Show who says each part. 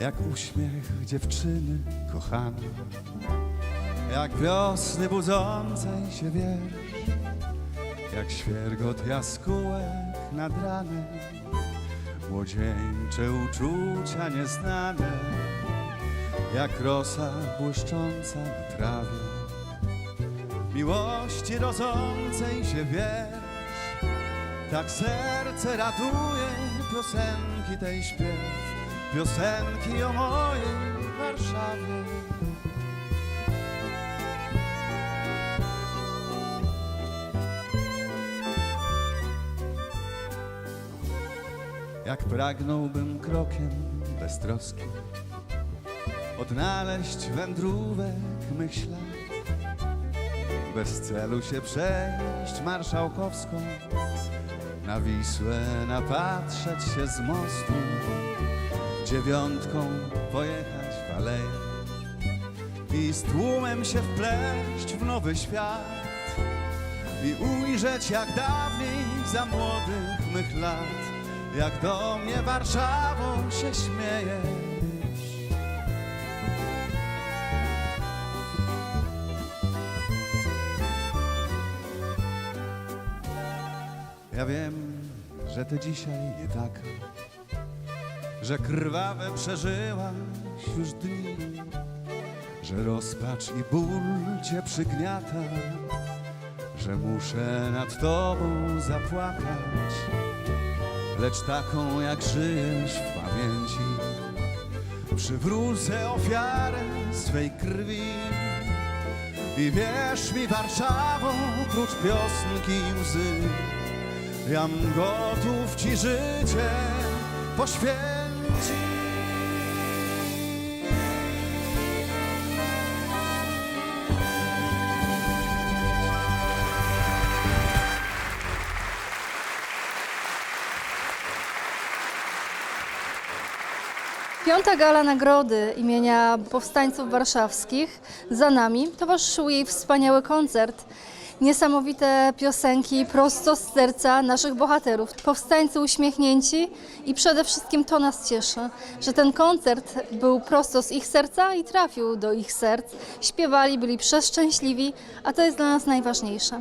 Speaker 1: jak uśmiech dziewczyny kochanej, jak wiosny budzącej się wiersz, jak świergot jaskółek nad ranem, młodzieńcze uczucia nieznane, jak rosa błyszcząca na trawie, miłości rodzącej się wiersz, tak serce raduje piosenki tej śpiew, piosenki o mojej Warszawie. Jak pragnąłbym krokiem bez troski odnaleźć wędrówek mych bez celu się przejść marszałkowską, na Wisłę napatrzeć się z mostu, dziewiątką pojechać w aleję i z tłumem się wpleść w nowy świat i ujrzeć jak dawniej za młodych mych lat, jak do mnie Warszawą się śmiejesz. Ja wiem, że ty dzisiaj nie taka, że krwawe przeżyłaś już dni, że rozpacz i ból cię przygniata, że muszę nad tobą zapłakać, lecz taką jak żyjesz w pamięci, przywrócę ofiarę swej krwi. I wierz mi Warszawą, prócz piosenki i łzy, Jam gotów ci życie poświęcić.
Speaker 2: Piąta gala nagrody imienia powstańców warszawskich za nami. Towarzyszył jej wspaniały koncert. Niesamowite piosenki prosto z serca naszych bohaterów. Powstańcy uśmiechnięci i przede wszystkim to nas cieszy, że ten koncert był prosto z ich serca i trafił do ich serc. Śpiewali, byli przeszczęśliwi, a to jest dla nas najważniejsze.